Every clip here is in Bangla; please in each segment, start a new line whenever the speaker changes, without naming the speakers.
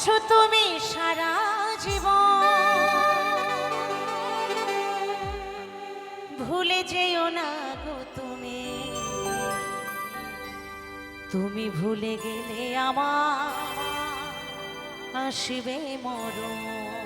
আছো তুমি সারা জীবন। ভুলে যেও না গো তুমি। তুমি ভুলে গেলে আমার আসবে মরণ।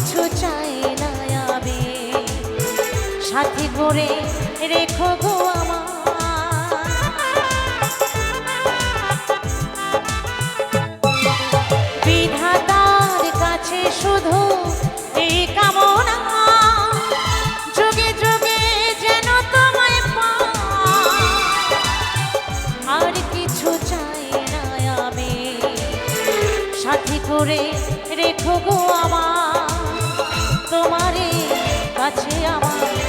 কিছু চাই না আমি। সাথী করে রেখো গো আমার। বিধাতার কাছে শুধু এই কামনা। আর কিছু চাই না সাথী করে রেখো গো আমার আমারে।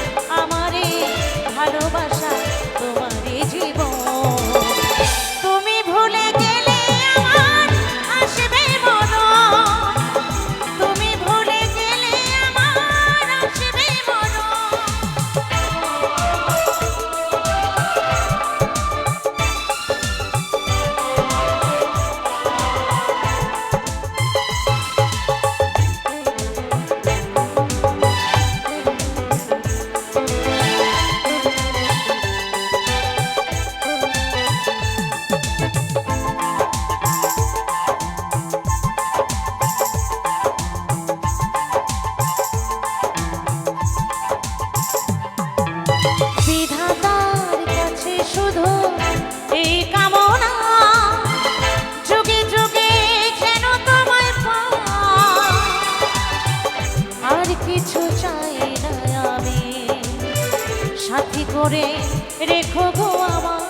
করে রেখো গো আমার।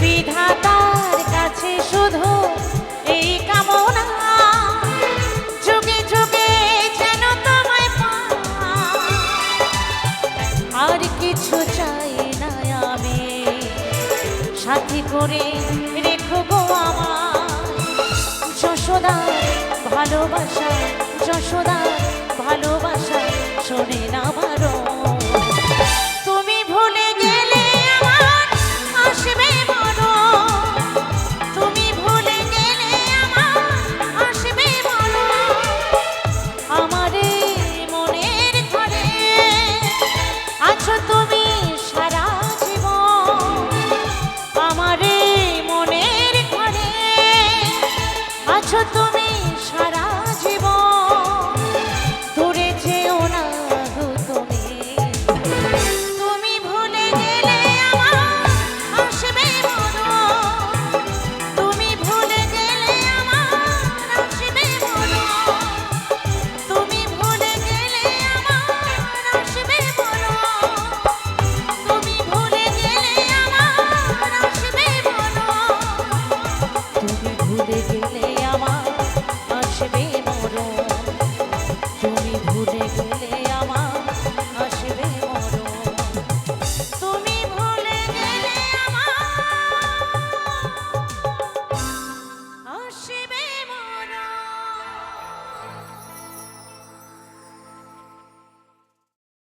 বিধাতার কাছে শুধু এই কামনা, যুগে যুগে যেন তোমায় আর কিছু চাই না আমি, সাথী করে রেখো গো আমার। যশোদা ভালোবাসা, যশোদা